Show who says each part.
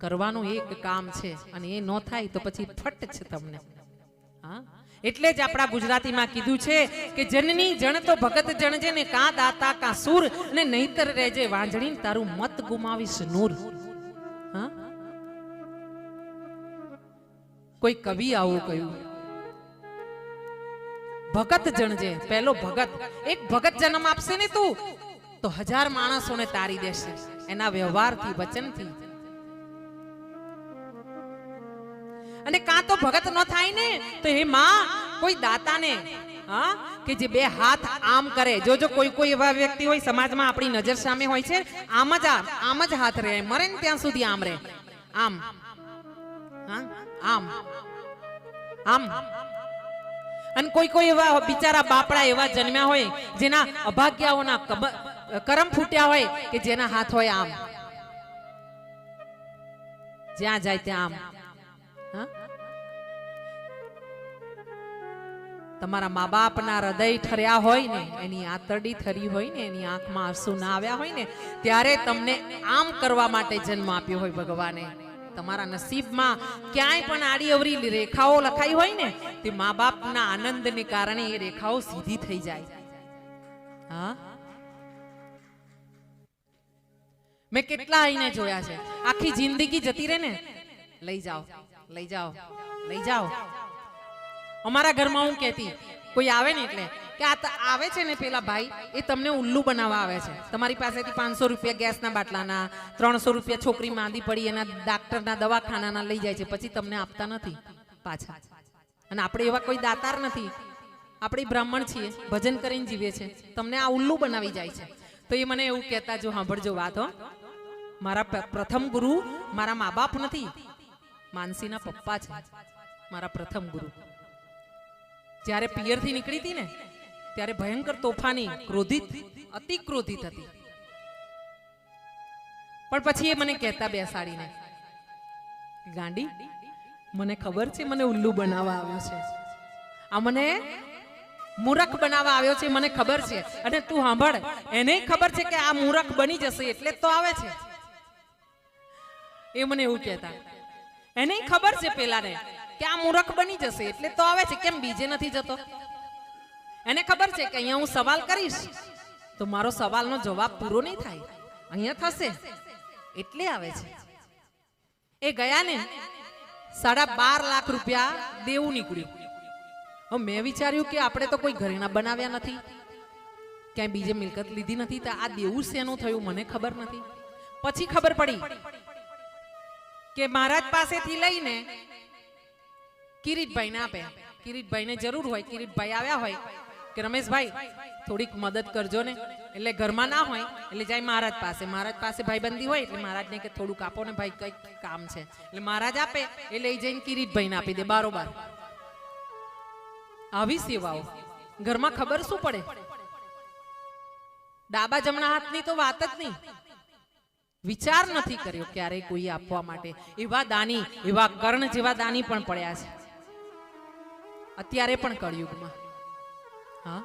Speaker 1: કરવાનું એક કામ છે અને એ ન થાય તો પછી ફટ છે તમને. હા? એટલે જ આપણા ગુજરાતીમાં કીધું છે કે જનની જણ તો ભગત જણજે ને કાં દાતા કાં સુર ને નહીતર રહેજે વાંજણી તારું મત ગુમાવીશ નૂર. હા? કોઈ કવિ આવું કહ્યું. ભગત જણજે પહેલો ભગત. એક ભગત જન્મ આપશે ને તું, તો હજાર માણસોને તારી દેશે. એના વ્યવહારથી, વચનથી. અને કાં તો ભગત ન થાય ને? તો હે માં, કોઈ દાતાને, હા, કે જે બે હાથ આમ કરે. જો જો કોઈ કોઈ એવા વ્યક્તિ હોય, સમાજમાં આપણી નજર સામે હોય છે, આમ જ આમ જ હાથ રહે. મરે ને ત્યાં સુધી આમ રહે. આમ. આમ. આમ. અને કોઈ કોઈ એવા બિચારા બાપડા એવા જન્મ્યા હોય, જેના અભાગ્યાઓના કરમ ફૂટ્યા હોય, કે જેના હાથ હોય આમ. જ્યાં જાય ત્યાં આમ? તમારા મા બાપના હૃદય ઠર્યા હોય ને, એની આતરડી ઠરી હોય ને, એની આંખમાં આંસુ ના આવ્યા હોય ને, ત્યારે તમને આમ કરવા માટે જન્મ આપ્યો હોય ભગવાને. તમારા નસીબમાં ક્યાંય પણ આડી અવરી રેખાઓ લખાઈ હોય ને, તે મા બાપના આનંદને કારણે એ રેખાઓ સીધી થઈ જાય. હા? મેં કેટલા આઈને જોયા છે. આખી જિંદગી જતી રહે ને. લઈ જાઓ. લઈ જાઓ લઈ જાઓ. અમારા ઘરમાં હું કહેતી, કોઈ આવે ને એટલે, કે આ આવે છે ને પેલા ભાઈ, એ તમને ઉલ્લુ બનાવવા આવે છે. તમારી પાસેથી પાંચસો રૂપિયા ગેસના બાટલાના, ત્રણસો રૂપિયા છોકરી માંદી પડી, એના ડાક્ટરના દવાખાનાના લઈ જાય છે. પછી તમને આપતા નથી પાછા. અને આપણે એવા કોઈ દાતાર નથી. આપણે બ્રાહ્મણ છીએ, ભજન કરીને જીવે છે. તમને આ ઉલ્લુ બનાવી જાય છે. તો એ મને એવું કહેતા, જો સાંભળજો વાત હો. મારા પ્રથમ ગુરુ મારા મા બાપ નથી. માનસીના પપ્પા છે, મારા પ્રથમ ગુરુ. જ્યારે પિયરથી નીકળી હતી ને, ત્યારે ભયંકર તોફાની, ક્રોધિત અતિ ક્રોધિત હતી. પણ પછી એ મને કહેતા બેસાડીને, ગાંડી, મને ખબર છે મને ઉલ્લુ બનાવવા આવ્યો છે. આ મને મૂરખ બનાવવા આવ્યો છે, મને ખબર છે. અને તું સાંભળ, એને ખબર છે કે આ મૂરખ બની જશે, એટલે તો આવે છે. એ મને એવું કહેતા. એને ખબર છે પેલાને કે આ મૂરખ બની જશે, એટલે તો આવે છે. કેમ બીજે નથી જતો? એને ખબર છે કે અહીંયા હું સવાલ કરીશ, તો મારો સવાલનો જવાબ પૂરો નહીં થાય. અહીંયા થશે. એટલે આવે છે. એ ગયા ને સાડા બાર લાખ રૂપિયા દેવું નીકળ્યું. મેં વિચાર્યું કે આપણે તો કોઈ ઘરેણા બનાવ્યા નથી. ક્યાંય બીજે મિલકત લીધી નથી, તો આ દેવું શેનું થયું મને ખબર નથી. પછી ખબર પડી કે મહારાજ પાસેથી લઈને કિરીટભાઈને આપે. કિરીટભાઈને જરૂર હોય, કિરીટભાઈ આવ્યા હોય, કે રમેશભાઈ, થોડીક મદદ કરજો ને. એટલે ઘરમાં ના હોય, એટલે જાય મહારાજ પાસે. મહારાજ પાસે ભાઈબંધી હોય, એટલે મહારાજને કે થોડુંક આપો ને ભાઈ, કંઈક કામ છે. એટલે મહારાજ આપે એ લઈ જઈને કિરીટભાઈને આપી દે, બારોબાર. આવી સેવાઓ. ઘરમાં ખબર શું પડે? ડાબા જમણા હાથની તો વાત જ નહીં. વિચાર નથી કર્યો ક્યારેય કોઈ આપવા માટે. એવા દાની, એવા કર્ણ જેવા દાની પણ પડ્યા છે. અત્યારે પણ કળયુગમાં. હા?